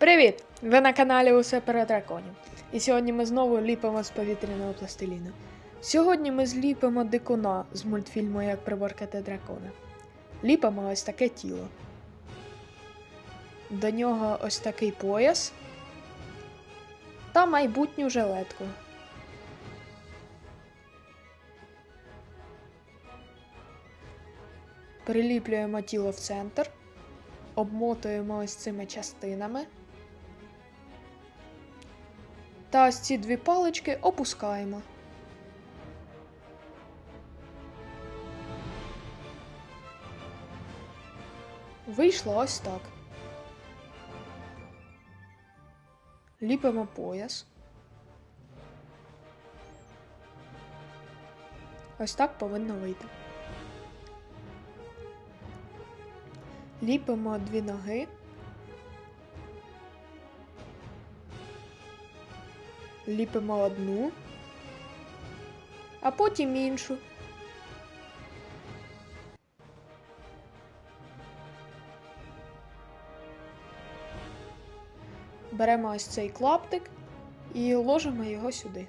Привіт! Ви на каналі Усе про драконів. І сьогодні ми знову ліпимо з повітряного пластиліну. Сьогодні ми зліпимо дикуна з мультфільму Як приборкати дракона. Ліпимо ось таке тіло. До нього ось такий пояс та майбутню жилетку. Приліплюємо тіло в центр, обмотуємо ось цими частинами. Та ось ці дві палички опускаємо. Вийшло ось так. Ліпимо пояс. Ось так повинно вийти. Ліпимо дві ноги. Ліпимо одну, а потім іншу. Беремо ось цей клаптик і ложимо його сюди.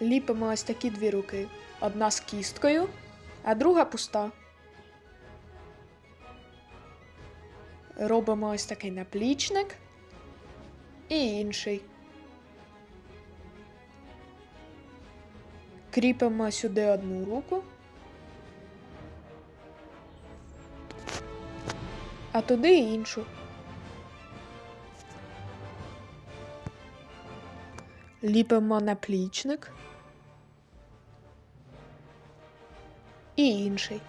Ліпимо ось такі дві руки. Одна з кісткою, а друга пуста. Робимо ось такий наплічник і інший. Кріпимо сюди одну руку, а туди іншу. Ліпимо наплічник і інший.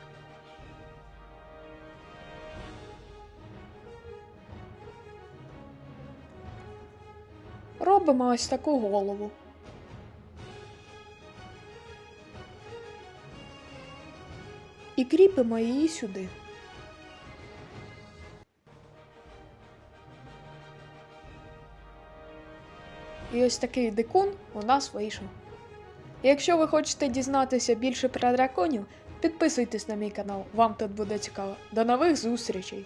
Робимо ось таку голову. І кріпимо її сюди. І ось такий дикун у нас вийшов. Якщо ви хочете дізнатися більше про драконів, підписуйтесь на мій канал, вам тут буде цікаво. До нових зустрічей!